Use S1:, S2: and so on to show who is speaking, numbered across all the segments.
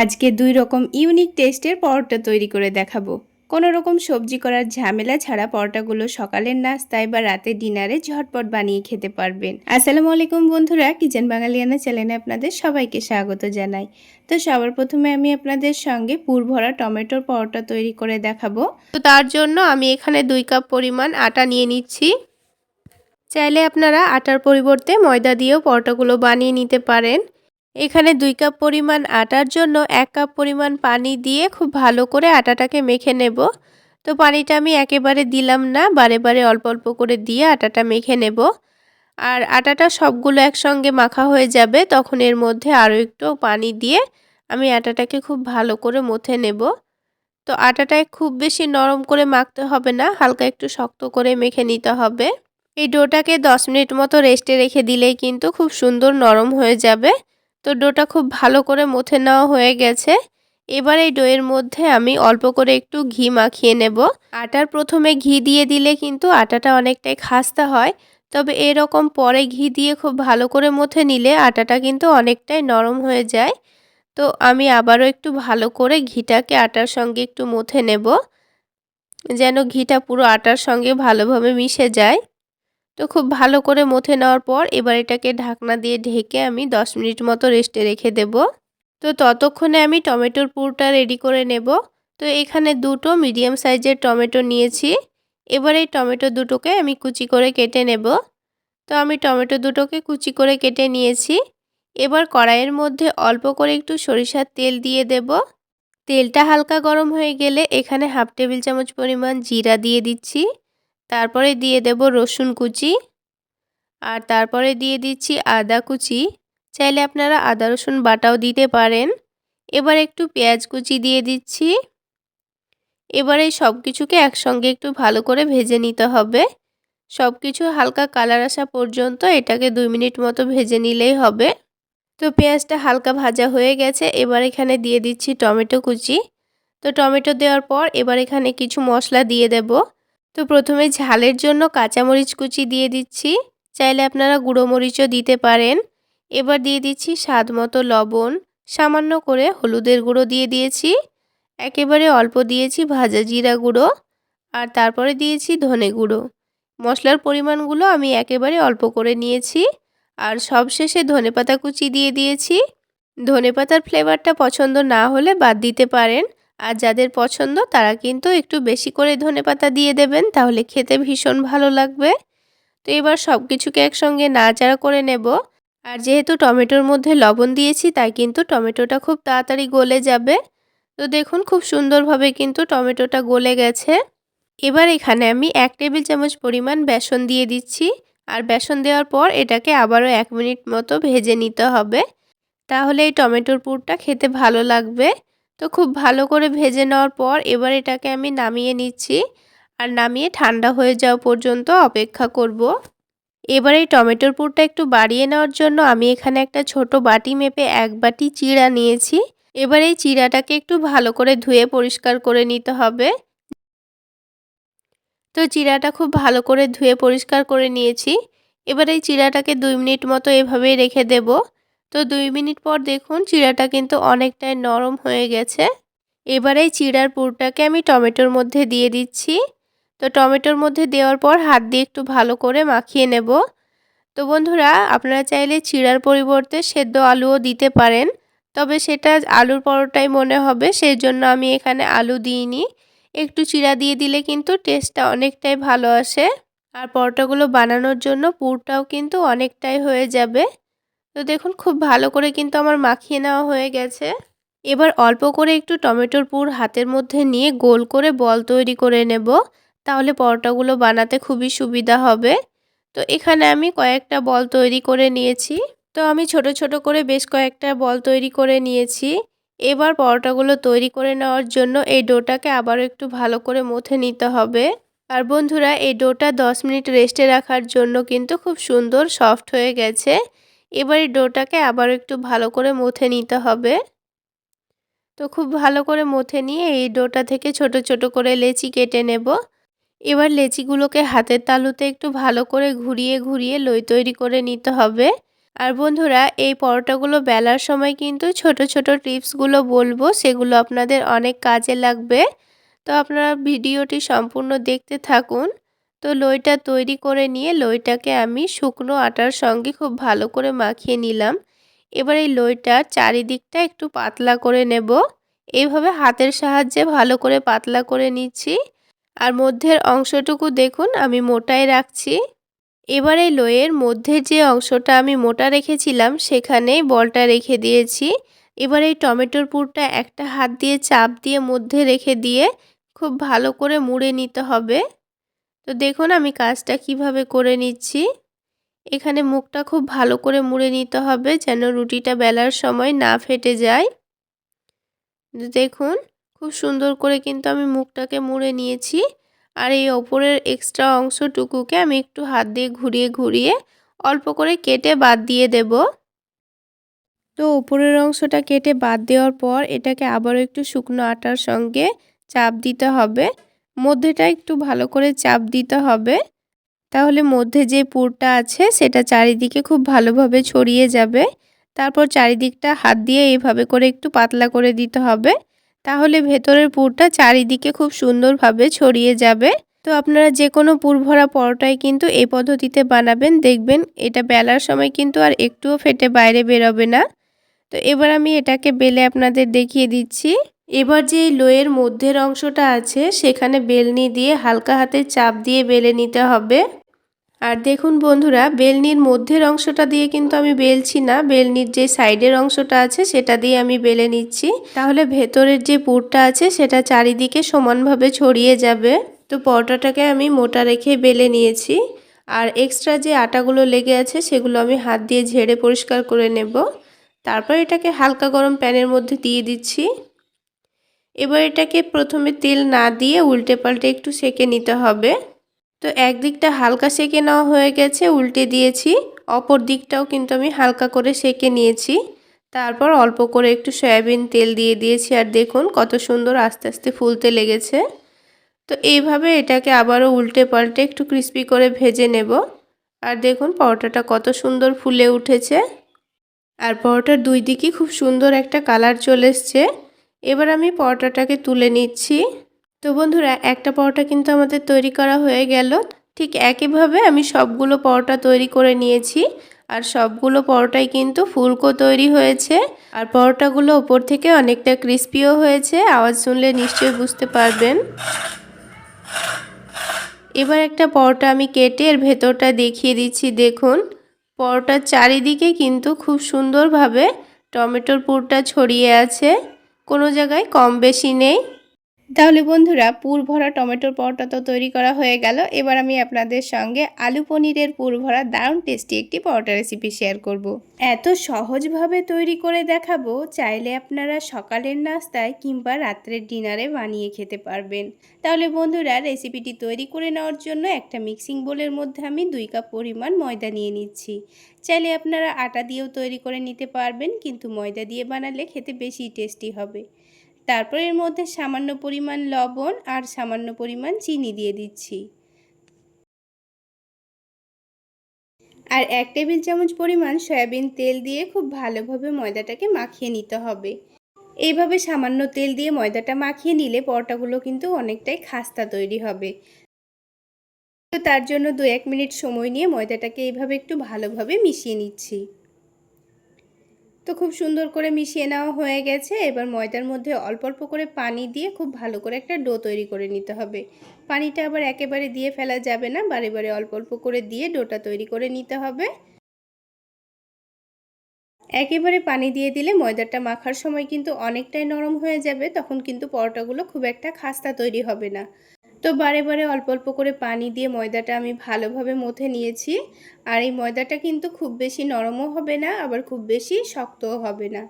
S1: আজকে দুই রকম ইউনিক টেস্টের পরোটা তৈরি করে দেখাবো। কোনো রকম সবজি করার ঝামেলা ছাড়া পরোটাগুলো সকালের নাস্তায় বা রাতে ডিনারে ঝটপট বানিয়ে খেতে পারবেন। আসসালামু আলাইকুম বন্ধুরা কিচেন বাঙালিয়ানা চ্যানেলে আপনাদের সবাইকে স্বাগত জানাই। তো সবার প্রথমে আমি আপনাদের সঙ্গে পুর ভরা টমেটোর পরোটা তৈরি করে দেখাবো।
S2: তো তার জন্য আমি এখানে দুই কাপ পরিমাণ আটা নিয়ে নিচ্ছি। চাইলে আপনারা আটার পরিবর্তে ময়দা দিয়েও পরোটাগুলো বানিয়ে নিতে পারেন। এখানে দুই কাপ পরিমাণ আটার জন্য এক কাপ পরিমাণ পানি দিয়ে খুব ভালো করে আটাটাকে মেখে নেব। তো পানিটা আমি একেবারে দিলাম না, বারে বারে অল্প অল্প করে দিয়ে আটাটা মেখে নেব। আর আটাটা সবগুলো একসঙ্গে মাখা হয়ে যাবে, তখন এর মধ্যে আরও একটু পানি দিয়ে আমি আটাটাকে খুব ভালো করে মথে নেব। তো আটাটায় খুব বেশি নরম করে মাখতে হবে না, হালকা একটু শক্ত করে মেখে নিতে হবে। এই ডোটাকে দশ মিনিট মতো রেস্টে রেখে দিলেই কিন্তু খুব সুন্দর নরম হয়ে যাবে। তো ডোটা খুব ভালো করে মথে নেওয়া হয়ে গেছে। এবার এই ডোয়ের মধ্যে আমি অল্প করে একটু ঘি মাখিয়ে নেব। আটার প্রথমে ঘি দিয়ে দিলে কিন্তু আটাটা অনেকটাই খাস্তা হয়। তবে এরকম পরে ঘি দিয়ে খুব ভালো করে মথে নিলে আটাটা কিন্তু অনেকটাই নরম হয়ে যায়। তো আমি আবারও একটু ভালো করে ঘিটাকে আটার সঙ্গে একটু মথে নেব। যেন ঘিটা পুরো আটার সঙ্গে ভালোভাবে মিশে যায়। তো খুব ভালো করে মথে নেওয়ার পর এবার এটাকে ঢাকনা দিয়ে ঢেকে আমি 10 মিনিট মতো রেস্টে রেখে দেব। তো ততক্ষণে আমি টমেটোর পুরটা রেডি করে নেব। তো এখানে দুটো মিডিয়াম সাইজের টমেটো নিয়েছি। এবার এই টমেটো দুটোকে আমি কুচি করে কেটে নেব। তো আমি টমেটো দুটোকে কুচি করে কেটে নিয়েছি। এবার কড়াইয়ের মধ্যে অল্প করে একটু সরিষার তেল দিয়ে দেব। তেলটা হালকা গরম হয়ে গেলে এখানে হাফ টেবিল চামচ পরিমাণ জিরা দিয়ে দিচ্ছি। তারপরে দিয়ে দেব রসুন কুচি। আর তারপরে দিয়ে দিচ্ছি আদা কুচি। চাইলে আপনারা আদা, রসুন বাটাও দিতে পারেন। এবার একটু পেঁয়াজ কুচি দিয়ে দিচ্ছি। এবার এই সব কিছুকে একসঙ্গে একটু ভালো করে ভেজে নিতে হবে। সব কিছু হালকা কালার আসা পর্যন্ত এটাকে দুই মিনিট মতো ভেজে নিলেই হবে। তো পেঁয়াজটা হালকা ভাজা হয়ে গেছে, এবার এখানে দিয়ে দিচ্ছি টমেটো কুচি। তো টমেটো দেওয়ার পর এবার এখানে কিছু মশলা দিয়ে দেব। তো প্রথমে ঝালের জন্য কাঁচামরিচ কুচি দিয়ে দিচ্ছি। চাইলে আপনারা গুঁড়ো মরিচও দিতে পারেন। এবার দিয়ে দিচ্ছি স্বাদ মতো লবণ। সামান্য করে হলুদের গুঁড়ো দিয়ে দিয়েছি। একেবারে অল্প দিয়েছি ভাজা জিরা গুঁড়ো। আর তারপরে দিয়েছি ধনে গুঁড়ো। মশলার পরিমাণগুলো আমি একেবারে অল্প করে নিয়েছি। আর সবশেষে ধনেপাতা কুচি দিয়ে দিয়েছি। ধনেপাতার ফ্লেভারটা পছন্দ না হলে বাদ দিতে পারেন। আর যাদের পছন্দ, তারা কিন্তু একটু বেশি করে ধনেপাতা দিয়ে দেবেন, তাহলে খেতে ভীষণ ভালো লাগবে। তো এবার সব কিছুকে একসঙ্গে নাড়াচাড়া করে নেব। আর যেহেতু টমেটোর মধ্যে লবণ দিয়েছি, তাই কিন্তু টমেটোটা খুব তাড়াতাড়ি গলে যাবে। তো দেখুন, খুব সুন্দরভাবে কিন্তু টমেটোটা গলে গেছে। এবার এখানে আমি এক টেবিল চামচ পরিমাণ বেসন দিয়ে দিচ্ছি। আর বেসন দেওয়ার পর এটাকে আবারও এক মিনিট মতো ভেজে নিতে হবে। তাহলে এই টমেটোর পুরটা খেতে ভালো লাগবে। তো খুব ভালো করে ভেজে নেওয়ার পর এবার এটাকে আমি নামিয়ে নিচ্ছি। আর নামিয়ে ঠান্ডা হয়ে যাওয়া পর্যন্ত অপেক্ষা করব। এবার এই টমেটোর পুরটা একটু বাড়িয়ে নেওয়ার জন্য আমি এখানে একটা ছোট বাটি মেপে এক বাটি চিড়া নিয়েছি। এবার এই চিড়াটাকে একটু ভালো করে ধুয়ে পরিষ্কার করে নিতে হবে। তো চিড়াটা খুব ভালো করে ধুয়ে পরিষ্কার করে নিয়েছি। এবার এই চিড়াটাকে দুই মিনিট মতো এভাবেই রেখে দেব। তো দুই মিনিট পর দেখুন চিড়াটা কিন্তু অনেকটাই নরম হয়ে গেছে। এবার এই চিড়ার পুরটাকে আমি টমেটোর মধ্যে দিয়ে দিচ্ছি। তো টমেটোর মধ্যে দেওয়ার পর হাত দিয়ে একটু ভালো করে মাখিয়ে নেব। তো বন্ধুরা, আপনারা চাইলে চিড়ার পরিবর্তে সেদ্ধ আলুও দিতে পারেন, তবে সেটা আলুর পরোটাই মনে হবে সেই জন্য আমি এখানে আলু দিইনি। একটু চিড়া দিয়ে দিলে কিন্তু টেস্টটা অনেকটাই ভালো আসে। আর পরোটাগুলো বানানোর জন্য পুরটাও কিন্তু অনেকটাই হয়ে যাবে। তো দেখুন, খুব ভালো করে কিন্তু আমার মাখিয়ে নেওয়া হয়ে গেছে। এবার অল্প করে একটু টমেটোর পুর হাতের মধ্যে নিয়ে গোল করে বল তৈরি করে নেব। তাহলে পরোটাগুলো বানাতে খুবই সুবিধা হবে। তো এখানে আমি কয়েকটা বল তৈরি করে নিয়েছি। তো আমি ছোট ছোট করে বেশ কয়েকটা বল তৈরি করে নিয়েছি। এবার পরোটাগুলো তৈরি করে নেওয়ার জন্য এই ডোটাকে আবারও একটু ভালো করে মথে নিতে হবে। আর বন্ধুরা, এই ডোটা 10 মিনিট রেস্টে রাখার জন্য কিন্তু খুব সুন্দর, সফট হয়ে গেছে। এবার এই ডোটাকে আবারও একটু ভালো করে মথে নিতে হবে। তো খুব ভালো করে মথে নিয়ে এই ডোটা থেকে ছোট ছোট করে লেচি কেটে নেব। এবার লেচিগুলোকে হাতের তালুতে একটু ভালো করে ঘুরিয়ে ঘুরিয়ে লই তৈরি করে নিতে হবে। আর বন্ধুরা, এই পরোটাগুলো বেলার সময় কিন্তু ছোট ছোট টিপসগুলো বলব, সেগুলো আপনাদের অনেক কাজে লাগবে। তো আপনারা ভিডিওটি সম্পূর্ণ দেখতে থাকুন। তো লইটা তৈরি করে নিয়ে লইটাকে আমি শুকনো আটার সঙ্গে খুব ভালো করে মাখিয়ে নিলাম। এবার এই লইটার চারিদিকটা একটু পাতলা করে নেব। এইভাবে হাতের সাহায্যে ভালো করে পাতলা করে নিচ্ছি। আর মধ্যের অংশটুকু দেখুন আমি মোটাই রাখছি। এবার এই লইয়ের মধ্যে যে অংশটা আমি মোটা রেখেছিলাম সেখানেই বলটা রেখে দিয়েছি। এবার এই টমেটোর পুরটা একটা হাত দিয়ে চাপ দিয়ে মধ্যে রেখে দিয়ে খুব ভালো করে মুড়ে নিতে হবে। তো দেখুন আমি কাজটা কীভাবে করে নিচ্ছি। এখানে মুখটা খুব ভালো করে মুড়ে নিতে হবে যেন রুটিটা বেলার সময় না ফেটে যায়। দেখুন, খুব সুন্দর করে কিন্তু আমি মুখটাকে মুড়ে নিয়েছি। আর এই ওপরের এক্সট্রা অংশটুকুকে আমি একটু হাত দিয়ে ঘুরিয়ে ঘুরিয়ে অল্প করে কেটে বাদ দিয়ে দেব। তো ওপরের অংশটা কেটে বাদ দেওয়ার পর এটাকে আবারও একটু শুকনো আটার সঙ্গে চাপ দিতে হবে। মধ্যেটা একটু ভালো করে চাপ দিতে হবে। তাহলে মধ্যে যে পুরটা আছে সেটা চারিদিকে খুব ভালোভাবে ছড়িয়ে যাবে। তারপর চারিদিকটা হাত দিয়ে এইভাবে করে একটু পাতলা করে দিতে হবে। তাহলে ভেতরের পুরটা চারিদিকে খুব সুন্দরভাবে ছড়িয়ে যাবে। তো আপনারা যে কোনো পুর ভরা পরোটাই কিন্তু এই পদ্ধতিতে বানাবেন। দেখবেন এটা বেলার সময় কিন্তু আর একটুও ফেটে বাইরে বেরোবে না। তো এবার আমি এটাকে বেলে আপনাদের দেখিয়ে দিচ্ছি। এবার যে এই লোয়ের মধ্যের অংশটা আছে, সেখানে বেলনি দিয়ে হালকা হাতে চাপ দিয়ে বেলে নিতে হবে। আর দেখুন বন্ধুরা, বেলনির মধ্যের অংশটা দিয়ে কিন্তু আমি বেলছি না। বেলনির যে সাইডের অংশটা আছে, সেটা দিয়ে আমি বেলে নিচ্ছি। তাহলে ভেতরের যে পুরটা আছে, সেটা চারিদিকে সমানভাবে ছড়িয়ে যাবে। তো পরোটাটাকে আমি মোটা রেখে বেলে নিয়েছি। আর এক্সট্রা যে আটাগুলো লেগে আছে, সেগুলো আমি হাত দিয়ে ঝেড়ে পরিষ্কার করে নেব। তারপর এটাকে হালকা গরম প্যানের মধ্যে দিয়ে দিচ্ছি। এবার এটাকে প্রথমে তেল না দিয়ে উল্টে পাল্টে একটু সেকে নিতে হবে। তো একদিকটা হালকা সেকে নেওয়া হয়ে গেছে, উল্টে দিয়েছি। অপর দিকটাও কিন্তু আমি হালকা করে সেকে নিয়েছি। তারপর অল্প করে একটু সয়াবিন তেল দিয়ে দিয়েছি আর দেখুন কত সুন্দর আস্তে আস্তে ফুলতে লেগেছে। তো এইভাবে এটাকে আবারও উল্টে পাল্টে একটু ক্রিস্পি করে ভেজে নেব। আর দেখুন পরোটাটা কত সুন্দর ফুলে উঠেছে। আর পরোটার দুই দিকই খুব সুন্দর একটা কালার চলে এসছে। এবার আমি পরোটাটাকে তুলে নিচ্ছি। তো বন্ধুরা, একটা পরোটা কিন্তু আমাদের তৈরি করা হয়ে গেল। ঠিক একইভাবে আমি সবগুলো পরোটা তৈরি করে নিয়েছি। আর সবগুলো পরোটাই কিন্তু ফুলকো তৈরি হয়েছে। আর পরোটাগুলো ওপর থেকে অনেকটা ক্রিস্পিও হয়েছে। আওয়াজ শুনলে নিশ্চয়ই বুঝতে পারবেন। এবার একটা পরোটা আমি কেটে এর ভেতরটা দেখিয়ে দিচ্ছি। দেখুন, পরোটার চারিদিকে কিন্তু খুব সুন্দরভাবে টমেটোর পুরটা ছড়িয়ে আছে। কোনো জায়গায় কম বেশি নেই।
S1: তাহলে বন্ধুরা, পুর ভরা টমেটোর পরোটা তো তৈরি করা হয়ে গেল। এবার আমি আপনাদের সঙ্গে আলু পনিরের পুর ভরা দারুণ টেস্টি একটি পরোটা রেসিপি শেয়ার করব। এত সহজভাবে তৈরি করে দেখাবো, চাইলে আপনারা সকালের নাস্তায় কিংবা রাত্রের ডিনারে বানিয়ে খেতে পারবেন। তাহলে বন্ধুরা রেসিপিটি তৈরি করে নেওয়ার জন্য একটা মিক্সিং বোলের মধ্যে আমি দুই কাপ পরিমাণ ময়দা নিয়ে নিচ্ছি। চাইলে আপনারা আটা দিয়েও তৈরি করে নিতে পারবেন, কিন্তু ময়দা দিয়ে বানালে খেতে বেশি টেস্টি হবে। তারপর এর মধ্যে সামান্য পরিমাণ লবণ আর সামান্য পরিমাণ চিনি দিয়ে দিচ্ছি। আর এক টেবিল চামচ পরিমাণ সয়াবিন তেল দিয়ে খুব ভালোভাবে ময়দাটাকে মাখিয়ে নিতে হবে। এইভাবে সামান্য তেল দিয়ে ময়দাটা মাখিয়ে নিলে পরোটাগুলো কিন্তু অনেকটাই খাস্তা তৈরি হবে। তো তার জন্য দু এক মিনিট সময় নিয়ে ময়দাটাকে এইভাবে একটু ভালোভাবে মিশিয়ে নিচ্ছি। তো খুব সুন্দর করে মিশিয়ে নেওয়া হয়ে গেছে। এবার ময়দার মধ্যে অল্প অল্প করে পানি দিয়ে খুব ভালো করে একটা ডো তৈরি করে নিতে হবে। পানিটা আবার একেবারে দিয়ে ফেলা যাবে না, বারে বারে অল্প অল্প করে দিয়ে ডোটা তৈরি করে নিতে হবে। একেবারে পানি দিয়ে দিলে ময়দাটা মাখার সময় কিন্তু অনেকটাই নরম হয়ে যাবে, তখন কিন্তু পরোটাগুলো খুব একটা খাস্তা তৈরি হবে না। তো বারে বারে অল্প অল্প করে পানি দিয়ে ময়দাটা আমি ভালোভাবে মথে নিয়েছি। আর এই ময়দাটা কিন্তু খুব বেশি নরমও হবে না, আবার খুব বেশি শক্তও হবে না।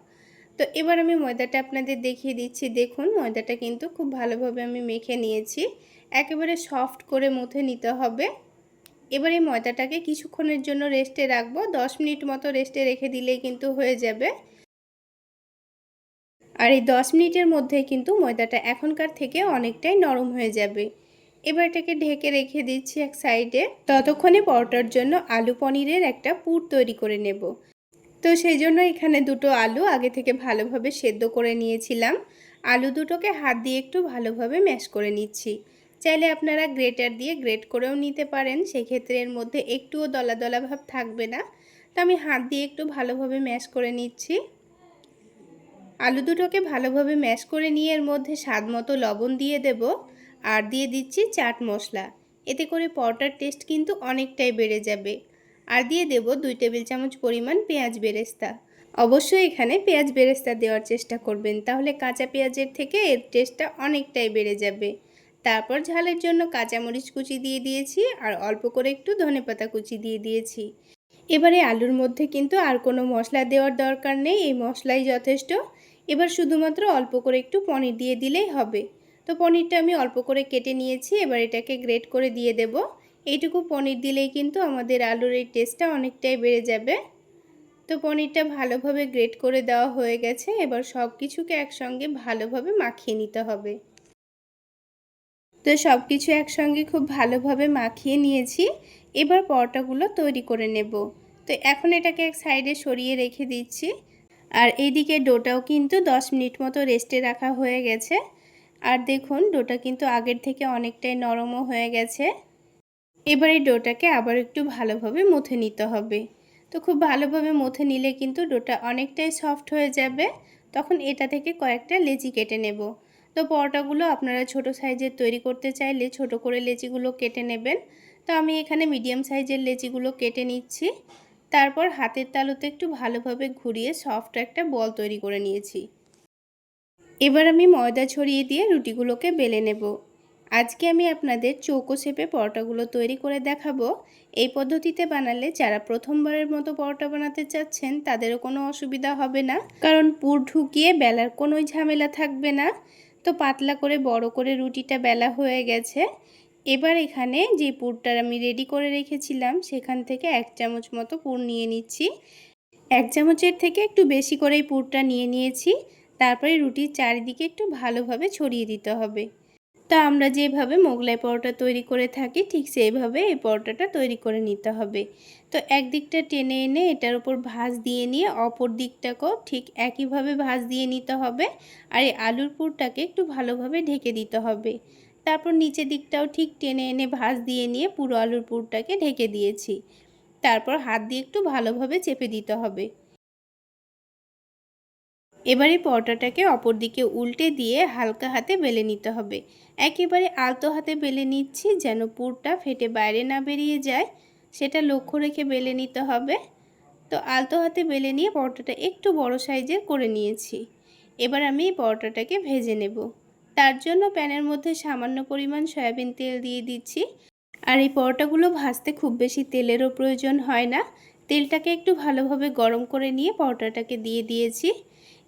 S1: তো এবার আমি ময়দাটা আপনাদের দেখিয়ে দিচ্ছি। দেখুন, ময়দাটা কিন্তু খুব ভালোভাবে আমি মেখে নিয়েছি। একেবারে সফট করে মথে নিতে হবে। এবার এই ময়দাটাকে কিছুক্ষণের জন্য রেস্টে রাখব। দশ মিনিট মতো রেস্টে রেখে দিলেই কিন্তু হয়ে যাবে। আর এই দশ মিনিটের মধ্যে কিন্তু ময়দাটা এখনকার থেকে অনেকটাই নরম হয়ে যাবে। এবার এটাকে ঢেকে রেখে দিচ্ছি এক সাইডে। ততক্ষণে পরোটার জন্য আলু পনিরের একটা পুর তৈরি করে নেব। তো সেই জন্য এখানে দুটো আলু আগে থেকে ভালোভাবে সেদ্ধ করে নিয়েছিলাম। আলু দুটোকে হাত দিয়ে একটু ভালোভাবে ম্যাশ করে নিচ্ছি। চাইলে আপনারা গ্রেটার দিয়ে গ্রেট করেও নিতে পারেন, সেক্ষেত্রে এর মধ্যে একটুও দলা দলা ভাব থাকবে না। তো আমি হাত দিয়ে একটু ভালোভাবে ম্যাশ করে নিচ্ছি। আলু দুটোকে ভালোভাবে ম্যাশ করে নিয়ে এর মধ্যে স্বাদ মতো লবণ দিয়ে দেব আর দিয়ে দিচ্ছি চাট মশলা। এতে করে পরোটার টেস্ট কিন্তু অনেকটাই বেড়ে যাবে। আর দিয়ে দেব দুই টেবিল চামচ পরিমাণ পেঁয়াজ বেরেস্তা। অবশ্যই এখানে পেঁয়াজ বেরেস্তা দেওয়ার চেষ্টা করবেন, তাহলে কাঁচা পেঁয়াজের থেকে এর টেস্টটা অনেকটাই বেড়ে যাবে। তারপর ঝালের জন্য কাঁচামরিচ কুচি দিয়ে দিয়েছি আর অল্প করে একটু ধনেপাতা কুচি দিয়ে দিয়েছি। এবারে আলুর মধ্যে কিন্তু আর কোনো মশলা দেওয়ার দরকার নেই, এই মশলাই যথেষ্ট। এবার শুধুমাত্র অল্প করে একটু পনির দিয়ে দিলেই হবে। তো পনিরটা আমি অল্প করে কেটে নিয়েছি, এবার এটাকে গ্রেট করে দিয়ে দেব। এইটুকু পনির দিলেই কিন্তু আমাদের আলুর এই টেস্টটা অনেকটাই বেড়ে যাবে। তো পনিরটা ভালোভাবে গ্রেট করে দেওয়া হয়ে গেছে, এবার সব কিছুকে একসঙ্গে ভালোভাবে মাখিয়ে নিতে হবে। তো সব কিছু একসঙ্গে খুব ভালোভাবে মাখিয়ে নিয়েছি, এবার পরোটাগুলো তৈরি করে নেব। তো এখন এটাকে এক সাইডে সরিয়ে রেখে দিচ্ছি। আর এইদিকে ডোটাও কিন্তু 10 মিনিট মতো রেস্টে রাখা হয়ে গেছে। আর দেখুন, ডোটা কিন্তু আগের থেকে অনেকটাই নরমও হয়ে গেছে। এবার এই ডোটাকে আবার একটু ভালোভাবে মুথে নিতে হবে। তো খুব ভালোভাবে মুথে নিলে কিন্তু ডোটা অনেকটাই সফট হয়ে যাবে। তখন এটা থেকে কয়েকটা লেচি কেটে নেব। তো পরোটাগুলো আপনারা ছোট সাইজের তৈরি করতে চাইলে ছোট করে লেচিগুলো কেটে নেবেন। তো আমি এখানে মিডিয়াম সাইজের লেচিগুলো কেটে নিচ্ছি। তারপর হাতের তালুতে একটু ভালোভাবে ঘুরিয়ে সফট একটা বল তৈরি করে নিয়েছি। এবার আমি ময়দা ছড়িয়ে দিয়ে রুটিগুলোকে বেলে নেব। আজকে আমি আপনাদের চৌকো শেপে পরোটাগুলো তৈরি করে দেখাবো। এই পদ্ধতিতে বানালে যারা প্রথমবারের মতো পরোটা বানাতে চাচ্ছেন, তাদেরও কোনো অসুবিধা হবে না। কারণ পুর ঢুকিয়ে বেলার কোনোই ঝামেলা থাকবে না। তো পাতলা করে বড় করে রুটিটা বেলা হয়ে গেছে। এবার এখানে যে পুরটা আমি রেডি করে রেখেছিলাম, সেখান থেকে এক চামচ মতো পুর নিয়ে নিচ্ছি। এক চামচের থেকে একটু বেশি করেই পুরটা নিয়ে নিয়েছি। তারপরে রুটির চারিদিকে একটু ভালোভাবে ছড়িয়ে দিতে হবে। তো আমরা যেভাবে মোগলাই পরোটা তৈরি করে থাকি, ঠিক সেইভাবে এই পরোটাটা তৈরি করে নিতে হবে। তো একদিকটা টেনে এনে এটার উপর ভাঁজ দিয়ে নিয়ে অপর দিকটাকেও ঠিক একইভাবে ভাঁজ দিয়ে নিতে হবে। আর এই আলুর পুরটাকে একটু ভালোভাবে ঢেকে দিতে হবে। তারপর নিচের দিকটাও ঠিক টেনে এনে ভাঁজ দিয়ে নিয়ে পুরো আলুর পুরটাকে ঢেকে দিয়েছি। তারপর হাত দিয়ে একটু ভালোভাবে চেপে দিতে হবে। এবারে পরোটাটাকে অপর দিকে উল্টে দিয়ে হালকা হাতে বেলে নিতে হবে। একেবারে আলতো হাতে বেলে নিচ্ছি যেন পুরটা ফেটে বাইরে না বেরিয়ে যায়। সেটা লক্ষ্য রেখে বেলে নিতে হবে। তো আলতো হাতে বেলে নিয়ে পরোটাটা একটু বড় সাইজের করে নিয়েছি। এবার আমি এই পরোটাটাকে ভেজে নেব। তার জন্য প্যানের মধ্যে সামান্য পরিমাণ সয়াবিন তেল দিয়ে দিচ্ছি। আর এই পরোটাগুলো ভাজতে খুব বেশি তেলেরও প্রয়োজন হয় না। তেলটাকে একটু ভালোভাবে গরম করে নিয়ে পরোটাটাকে দিয়ে দিয়েছি।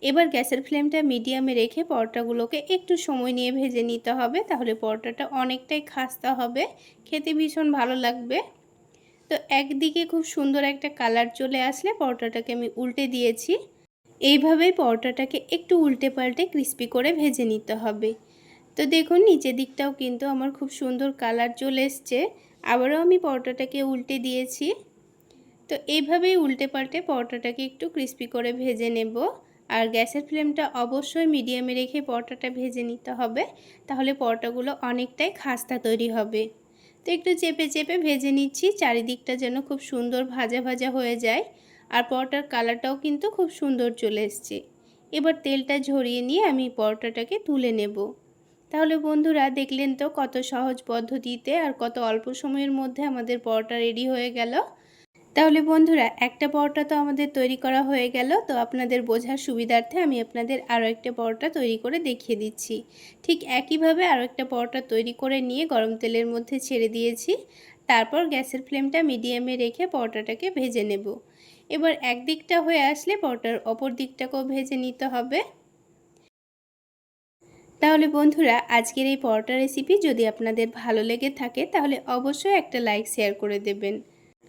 S1: এবার গ্যাসের ফ্লেমটা মিডিয়ামে রেখে পরোটাগুলোকে একটু সময় নিয়ে ভেজে নিতে হবে, তাহলে পরোটাটা অনেকটাই খাস্তা হবে। খেতে ভীষণ ভালো লাগবে। তো একদিকে খুব সুন্দর একটা কালার চলে আসলে পরোটাটাকে আমি উল্টে দিয়েছি। এইভাবেই পরোটাটাকে একটু উল্টে পাল্টে ক্রিস্পি করে ভেজে নিতে হবে। তো দেখুন, নিচের দিকটাও কিন্তু আমার খুব সুন্দর কালার চলে এসছে। আবারও আমি পরোটাটাকে উল্টে দিয়েছি। তো এইভাবেই উল্টে পাল্টে পরোটাটাকে একটু ক্রিস্পি করে ভেজে নেব। আর গ্যাসের ফ্লেমটা অবশ্যই মিডিয়ামে রেখে পরোটাটা ভেজে নিতে হবে। তাহলে পরোটাগুলো অনেকটাই খাস্তা তৈরি হবে। তো একটু চেপে চেপে ভেজে নিচ্ছি। চারিদিকটা যেন খুব সুন্দর ভাজা ভাজা হয়ে যায়। আর পরোটার কালারটাও কিন্তু খুব সুন্দর চলে এসছে। এবার তেলটা ঝরিয়ে নিয়ে আমি পরোটাটাকে তুলে নেব। তাহলে বন্ধুরা, দেখলেন তো কত সহজ পদ্ধতিতে আর কত অল্প সময়ের মধ্যে আমাদের পরোটা রেডি হয়ে গেল। তাহলে বন্ধুরা, একটা পরোটা তো আমাদের তৈরি করা হয়ে গেল। তো আপনাদের বোঝার সুবিধার্থে আমি আপনাদের আরও একটা পরোটা তৈরি করে দেখিয়ে দিচ্ছি। ঠিক একইভাবে আরও একটা পরোটা তৈরি করে নিয়ে গরম তেলের মধ্যে ছেড়ে দিয়েছি। তারপর গ্যাসের ফ্লেমটা মিডিয়ামে রেখে পরোটাটাকে ভেজে নেব। এবার একদিকটা হয়ে আসলে পরোটার অপর দিকটাকেও ভেজে নিতে হবে। তাহলে বন্ধুরা, আজকের এই পরোটা রেসিপি যদি আপনাদের ভালো লেগে থাকে, তাহলে অবশ্যই একটা লাইক শেয়ার করে দেবেন।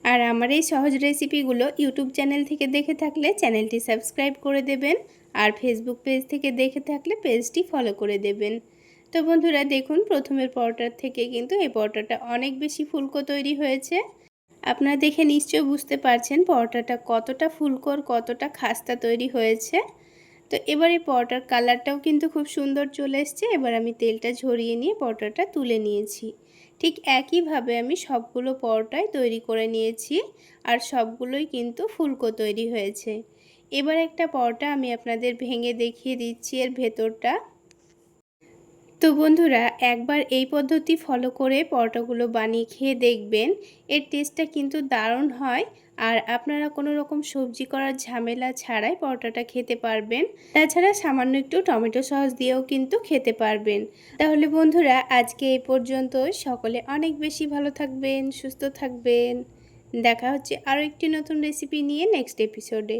S1: আর আমার এই সহজ রেসিপিগুলো ইউটিউব চ্যানেল থেকে দেখে থাকলে চ্যানেলটি সাবস্ক্রাইব করে দেবেন, আর ফেসবুক পেজ থেকে দেখে থাকলে পেজটি ফলো করে দেবেন। তো বন্ধুরা, দেখুন, প্রথমের পরোটার থেকে কিন্তু এই পরোটাটা অনেক বেশি ফুলকো তৈরি হয়েছে। আপনারা দেখে নিশ্চয়ই বুঝতে পারছেন পরোটাটা কতটা ফুলকোর, কতটা খাস্তা তৈরি হয়েছে। তো এবার এই পরোটার কালারটাও কিন্তু খুব সুন্দর চলে এসছে। এবার আমি তেলটা ঝরিয়ে নিয়ে পরোটাটা তুলে নিয়েছি। ঠিক একইভাবে আমি সবগুলো পরোটাই তৈরি করে নিয়েছি আর সবগুলোই কিন্তু ফুলকো তৈরি হয়েছে। এবার একটা পরোটা আমি আপনাদের ভেঙে দেখিয়ে দিচ্ছি এর ভেতরটা। তো বন্ধুরা, একবার এই পদ্ধতি ফলো করে পরোটাগুলো বানিয়ে খেয়ে দেখবেন। এর টেস্টটা কিন্তু দারুণ হয়। আর আপনারা কোনো রকম সবজি করার ঝামেলা ছাড়াই পরোটাটা খেতে পারবেন। তাছাড়া সামান্য একটু টমেটো সস দিয়েও কিন্তু খেতে পারবেন। তাহলে বন্ধুরা, আজকে এই পর্যন্ত সকলে অনেক বেশি ভালো থাকবেন, সুস্থ থাকবেন। দেখা হচ্ছে আরও একটি নতুন রেসিপি নিয়ে নেক্সট এপিসোডে